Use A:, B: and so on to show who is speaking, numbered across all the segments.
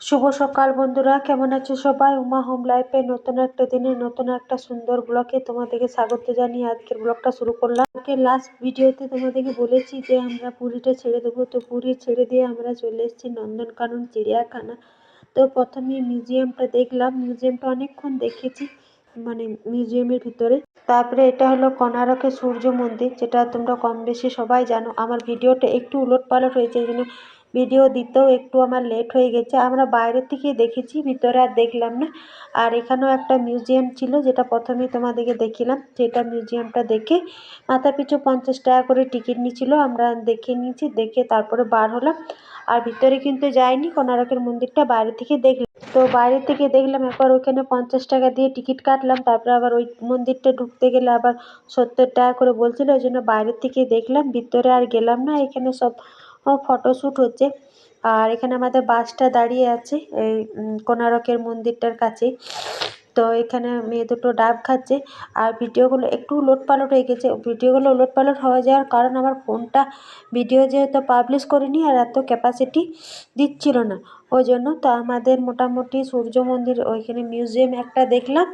A: শুভ সকাল বন্ধুরা, কেমন আছো সবাই? উমা হোম লাইফে নতুন একটা দিনে নতুন একটা সুন্দর ব্লগে তোমাদেরকে স্বাগত জানিয়ে আজকের ব্লগটা শুরু করলাম। আজকে লাস্ট ভিডিওতে তোমাদেরকে বলেছি যে, আমরা পুরীটা ছেড়ে দেবো। তো পুরী ছেড়ে দিয়ে আমরা চলে এসেছি নন্দনকানন, চিড়িয়াখানা। তো প্রথমে মিউজিয়ামটা দেখলাম। মিউজিয়ামটা অনেকক্ষণ দেখেছি মানে মিউজিয়ামের ভিতরে। তারপরে এটা হলো কোনারকের সূর্য মন্দির, যেটা তোমরা কম বেশি সবাই জানো। আমার ভিডিওটা একটু উলট পালট হয়েছে, এই জন্য ভিডিও দিতেও একটু আমার লেট হয়ে গেছে। আমরা বাইরে থেকে দেখেছি, ভিতরে আর দেখলাম না। আর এখানেও একটা মিউজিয়াম ছিল, যেটা প্রথমেই তোমাদেরকে দেখিলাম। সেটা মিউজিয়ামটা দেখে মাথা পিছু পঞ্চাশ টাকা করে টিকিট নিয়েছিল। আমরা দেখে নিয়েছি, দেখে তারপরে বার হলাম। আর ভিতরে কিন্তু যাইনি কোনারকের মন্দিরটা বাইরে থেকে দেখলাম। তো বাইরে থেকে দেখলাম, একবার ওইখানে পঞ্চাশ টাকা দিয়ে টিকিট কাটলাম। তারপরে আবার ওই মন্দিরটা ঢুকতে গেলে আবার সত্তর টাকা করে বলছিল। ওই জন্য বাইরে থেকে দেখলাম, ভিতরে আর গেলাম না। এখানে সব ফটোশ্যুট হচ্ছে। আর এখানে আমাদের বাস টা দাঁড়িয়ে আছে এই কোনারকের মন্দিরটার কাছেই তো এখানে মেয়ে দুটো ডাব খাচ্ছে আর ভিডিওগুলো একটু উলট পালট হয়ে গেছে। ভিডিওগুলো উলট পালট হয়ে যাওয়ার কারণ আমার ফোনটা ভিডিও যেহেতু পাবলিশ করিনি আর এত ক্যাপাসিটি দিচ্ছিল না। ওই জন্য তো আমাদের মোটামুটি সূর্য মন্দির, ওইখানে মিউজিয়াম একটা দেখলাম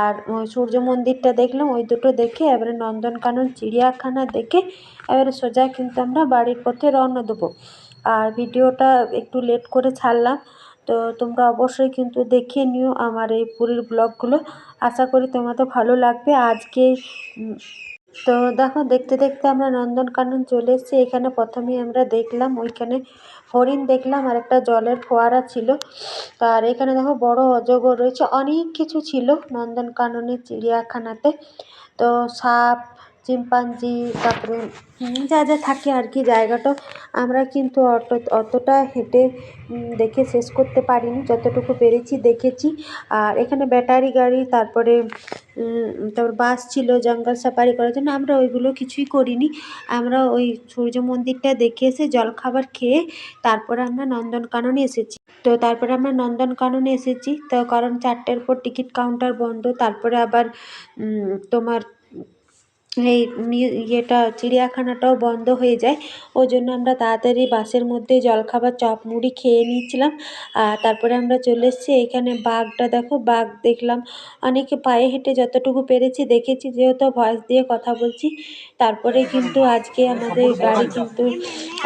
A: আর সূর্য মন্দিরটা দেখলাম। ওই দুটো দেখে এবারে নন্দনকানন, চিড়িয়াখানা দেখে এবারে সোজা কিন্তু আমরা বাড়ির পথে রওনা দেবো। আর ভিডিওটা একটু লেট করে ছাড়লাম। তো তোমরা অবশ্যই কিন্তু দেখে নিও আমার এই পুরীর ব্লগগুলো। আশা করি তোমাদের ভালো লাগবে। আজকে তো দেখো, দেখতে দেখতে আমরা নন্দনকানন চলে এসেছি। এখানে প্রথমেই আমরা দেখলাম, ওইখানে হরিণ দেখলাম আর একটা জলের ফোয়ারা ছিল। আর এখানে দেখো, বড় অজগর রয়েছে। অনেক কিছু ছিল নন্দনকাননের চিড়িয়াখানাতে। তো সাপ চিম্পাঞ্জি তারপরে যা যা থাকে আর কি জায়গাটা, আমরা কিন্তু অত অতটা হেঁটে দেখে শেষ করতে পারিনি। যতটুকু পেরেছি, দেখেছি। আর এখানে ব্যাটারি গাড়ি, তারপরে তারপর বাস ছিল, জঙ্গল সাফারি করার জন্য। আমরা ওইগুলো কিছুই করিনি। আমরা ওই সূর্য মন্দিরটা দেখে এসে জলখাবার খেয়ে, তারপরে আমরা নন্দনকাননে এসেছি। তো তারপরে আমরা নন্দনকাননে এসেছি। তো কারণ চারটের পর টিকিট কাউন্টার বন্ধ, তারপরে আবার তোমার এই ইয়েটা, চিড়িয়াখানাটাও বন্ধ হয়ে যায়। ওই জন্য আমরা তাড়াতাড়ি বাসের মধ্যে জলখাবার, চপ, মুড়ি খেয়ে নিয়েছিলাম। আর তারপরে আমরা চলে এসেছি এইখানে বাঘটা দেখো, বাঘ দেখলাম। অনেকে পায়ে হেঁটে যতটুকু পেরেছি দেখেছি, যেহেতু ভয়েস দিয়ে কথা বলছি। তারপরে কিন্তু আজকে আমাদের গাড়ি কিন্তু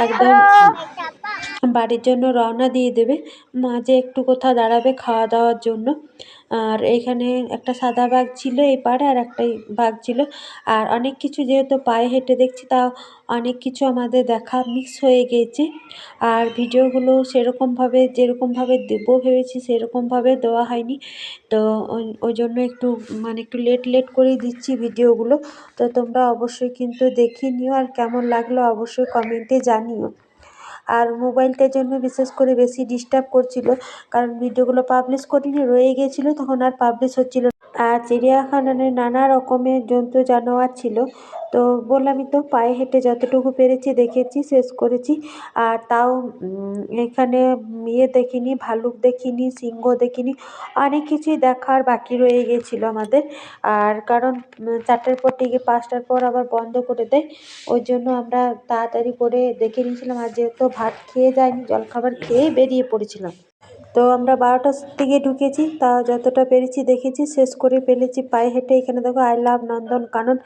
A: একদম বাড়ির জন্য রওনা দিয়ে দেবে। মাঝে একটু কোথাও দাঁড়াবে খাওয়া দাওয়ার জন্য। আর এইখানে একটা সাদা বাঘ ছিল এই পাড়ে আর একটাই বাঘ ছিল। আর অনেক কিছু যেহেতু পায়ে হেঁটে দেখছি, তাও অনেক কিছু আমাদের দেখা মিক্স হয়ে গিয়েছে আর ভিডিওগুলো সেরকমভাবে, যেরকমভাবে দেবো ভেবেছি সেরকমভাবে দেওয়া হয়নি। তো ওই জন্য একটু মানে একটু লেট লেট করেই দিচ্ছি ভিডিওগুলো। তো তোমরা অবশ্যই কিন্তু দেখে নিও আর কেমন লাগল অবশ্যই কমেন্টে জানিও। আর মোবাইলটার জন্য বিশেষ করে বেশি ডিস্টার্ব করছিল। কারণ ভিডিওগুলো পাবলিশ করিনি, রয়ে গিয়েছিল তখন আর পাবলিশ হচ্ছিল আর চিড়িয়াখানায় নানা রকমের জন্তু জানোয়ার ছিল। তো বললামই তো পায়ে হেঁটে যতটুকু পেরেছি দেখেছি, শেষ করেছি। আর তাও এখানে ইয়ে দেখিনি, ভালুক দেখিনি, সিংহ দেখিনি। অনেক কিছুই দেখার বাকি রয়ে গিয়েছিল আমাদের। আর কারণ চারটের পর টিকিট পাঁচটার পর আবার বন্ধ করে দেয়। ওই জন্য আমরা তাড়াতাড়ি করে দেখে নিয়েছিলাম। আর যেহেতু ভাত খেয়ে যাইনি, জলখাবার খেয়ে বেরিয়ে পড়েছিলাম। তো আমরা বারোটার দিকে ঢুকেছি, তা যতটা পেরেছি দেখেছি, শেষ করে ফেলেছি পায়ে হেঁটে। এখানে দেখো আই লাভ নন্দন কানন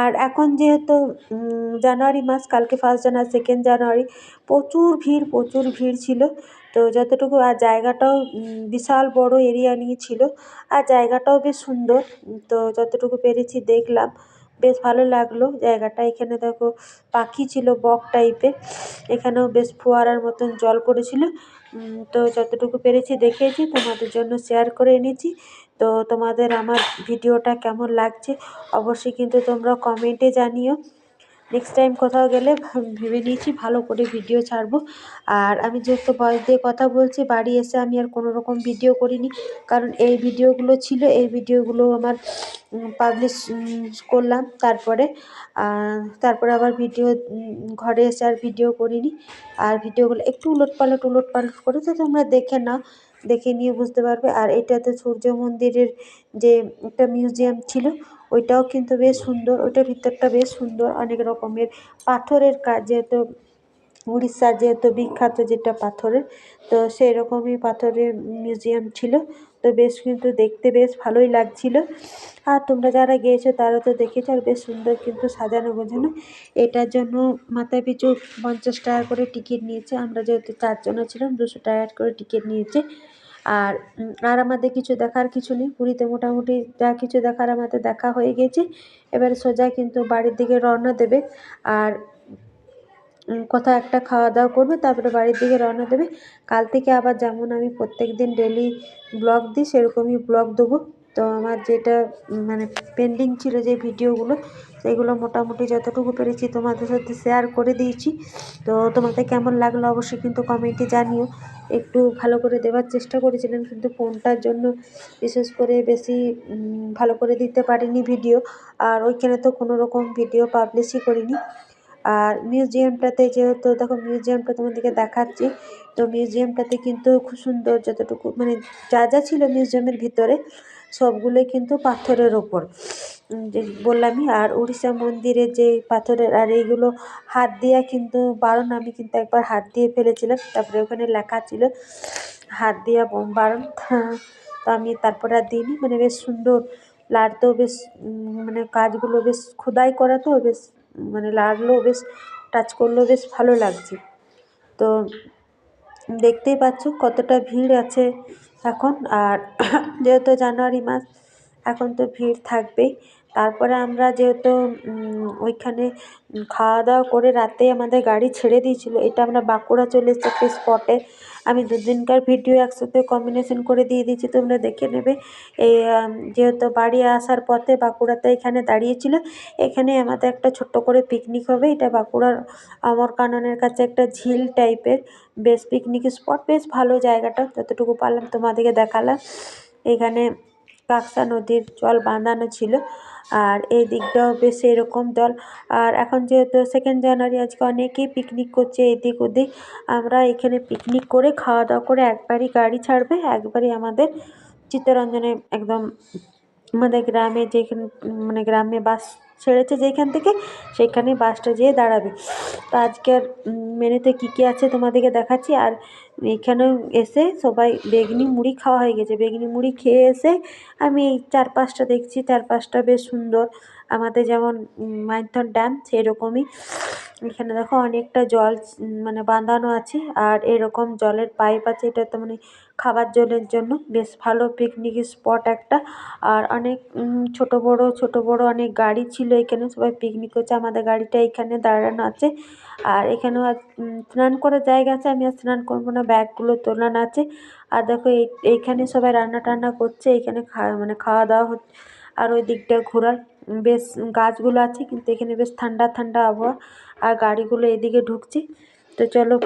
A: আর এখন যেহেতু জানুয়ারি মাস, কালকে ফার্স্ট জানুয়ারি সেকেন্ড জানুয়ারি, প্রচুর ভিড় প্রচুর ভিড় ছিল। তো যতটুকু, আর জায়গাটাও বিশাল বড় এরিয়া নিয়ে ছিল। আর জায়গাটাও বেশ সুন্দর। তো যতটুকু পেরেছি দেখলাম, বেশ ভালো লাগল। জায়গাটা এখানে দেখো, পাখি ছিল বক টাইপের এখানেও বেশ ফোয়ারার মতন জল পড়েছিল। তো যতটুকু পেরেছি দেখেছি, তোমাদের জন্য শেয়ার করে এনেছি। তো তোমাদের আমার ভিডিওটা কেমন লাগছে, অবশ্যই কিন্তু তোমরা কমেন্টে জানিও। নেক্সট টাইম কোথাও গেলে ভেবে নিয়েছি, ভালো করে ভিডিও ছাড়বো। আর আমি যেহেতু ভয়েস দিয়ে কথা বলছি, বাড়ি এসে আমি আর কোনো রকম ভিডিও করিনি। কারণ এই ভিডিওগুলো ছিল, এই ভিডিওগুলো আমার পাবলিশ করলাম তারপরে। তারপরে আবার ভিডিও ঘরে এসে আর ভিডিও করিনি। আর ভিডিওগুলো একটু উলট পালট উলট পালট করে তো তোমরা দেখে নাও, দেখে নিয়ে বুঝতে পারবে। আর এটাতে সূর্য মন্দিরের যে একটা মিউজিয়াম ছিল ওইটাও কিন্তু বেশ সুন্দর, ওইটার ভিতরটা বেশ সুন্দর অনেক রকমের পাথরের কাজ যেহেতু উড়িষ্যার যেহেতু বিখ্যাত যেটা পাথরের, তো সেই রকমই পাথরের মিউজিয়াম ছিল, তো বেশ কিন্তু দেখতে বেশ ভালোই লাগছিল। আর তোমরা যারা গিয়েছো তারা তো দেখেছ আর বেশ সুন্দর কিন্তু সাজানো গোছানো। এটার জন্য মাথা পিছু পঞ্চাশ টাকা করে টিকিট নিয়েছে, আমরা যেহেতু চারজনে ছিলাম দুশো টাকা করে টিকিট নিয়েছে। আর আর আমাদের কিছু দেখার কিছু নেই। পুরীতে মোটামুটি যা কিছু দেখার আমাদের দেখা হয়ে গেছে। এবারে সোজা কিন্তু বাড়ির দিকে রওনা দেবে। আর কোথাও একটা খাওয়া দাওয়া করবে, তারপরে বাড়ির দিকে রওনা দেবে। কাল থেকে আবার যেমন আমি প্রত্যেক দিন ডেলি ব্লগ দিই, সেরকমই ব্লগ দেবো। তো আমার যেটা মানে পেন্ডিং ছিল যে ভিডিওগুলো সেগুলো মোটামুটি যতটুকু পেরেছি তোমাদের সাথে শেয়ার করে দিয়েছি। তো তোমাদের কেমন লাগল অবশ্যই কিন্তু কমেন্টে জানিও। একটু ভালো করে দেওয়ার চেষ্টা করেছিলাম কিন্তু ফোনটার জন্য বিশেষ করে বেশি ভালো করে দিতে পারিনি ভিডিও আর ওইখানে তো কোনো রকম ভিডিও পাবলিশই করিনি। আর মিউজিয়ামটাতে যেহেতু, দেখো মিউজিয়ামটা তোমাদেরকে দেখাচ্ছি। তো মিউজিয়ামটাতে কিন্তু খুব সুন্দর যতটুকু মানে যা যা ছিল মিউজিয়ামের ভিতরে সবগুলোই কিন্তু পাথরের ওপর। যে বললামই, আর উড়িষ্যা মন্দিরে যে পাথরের, আর এইগুলো হাত দেওয়া কিন্তু বারণ, আমি কিন্তু একবার হাত দিয়ে ফেলেছিলাম, তারপরে ওখানে লেখা ছিল, হাত দেওয়া ব- বারণ। তো আমি তারপরে আর দিইনি মানে বেশ সুন্দর লাগতেও বেশ মানে কাজগুলো বেশ খোদাই করা তো, বেশ মানে লাগলেও বেশ টাচ করলেও বেশ ভালো লাগছে। তো দেখতেই পাচ্ছ কতটা ভিড় আছে এখন আর যেহেতু জানুয়ারি মাস এখন তো ভিড় থাকবেই। তারপরে আমরা যেহেতু ওইখানে খাওয়া দাওয়া করে রাতে আমাদের গাড়ি ছেড়ে দিয়েছিল, এটা আমরা বাঁকুড়া চলে এসেছি একটা স্পটে আমি দুদিনকার ভিডিও একসাথে কম্বিনেশন করে দিয়ে দিয়েছি, তোমরা দেখে নেবে। এই যেহেতু বাড়ি আসার পথে বাঁকুড়াতে এখানে দাঁড়িয়েছিল, এখানে আমাদের একটা ছোট্ট করে পিকনিক হবে, এটা বাঁকুড়ার আমর কাননের কাছে একটা ঝিল টাইপের বেশ পিকনিক স্পট বেশ ভালো জায়গাটা, যতটুকু পারলাম তোমাদেরকে দেখালাম। এখানে কাকসা নদীর জল বাঁধানো ছিল। আর এই দিকটাও বেশ এরকম জল আর এখন যেহেতু সেকেন্ড জানুয়ারি আজকে অনেকেই পিকনিক করছে এদিক ওদিক। আমরা এখানে পিকনিক করে খাওয়া দাওয়া করে একবারই গাড়ি ছাড়বে, একবারই আমাদের চিত্তরঞ্জনে একদম আমাদের গ্রামে যেখানে মানে গ্রামে বাস ছেড়েছে যেখান থেকে, সেখানে বাসটা যেয়ে দাঁড়াবে। তো আজকের মেনুতে কী কী আছে তোমাদেরকে দেখাচ্ছি। আর এখানেও এসে সবাই বেগনি মুড়ি খাওয়া হয়ে গেছে। বেগনি মুড়ি খেয়ে এসে আমি এই চারপাশটা দেখছি। চারপাশটা বেশ সুন্দর। আমাদের যেমন মাইথন ড্যাম সেরকমই। এখানে দেখো অনেকটা জল মানে বাঁধানো আছে, আর এরকম জলের পাইপ আছে, এটা তো মানে খাবার জলের জন্য। বেশ ভালো পিকনিক স্পট একটা। আর অনেক ছোট বড় ছোট বড় অনেক গাড়ি ছিল এখানে। সবাই পিকনিক করছে, আমাদের গাড়িটা এখানে দাঁড়ানো আছে। আর এখানেও স্নান করার জায়গা আছে, আমি আর স্নান করব না, ব্যাগগুলো তোলানো আছে। আর দেখো এই, এইখানে সবাই রান্না টান্না করছে, এখানে খাওয়া মানে খাওয়া দাওয়া হচ্ছে। আর ওই দিকটা ঘোরার বেশ গাছগুলো আছে কিন্তু এখানে বেশ ঠান্ডা ঠান্ডা আবহাওয়া। আর গাড়িগুলো এদিকে ঢুকছে। তো চলো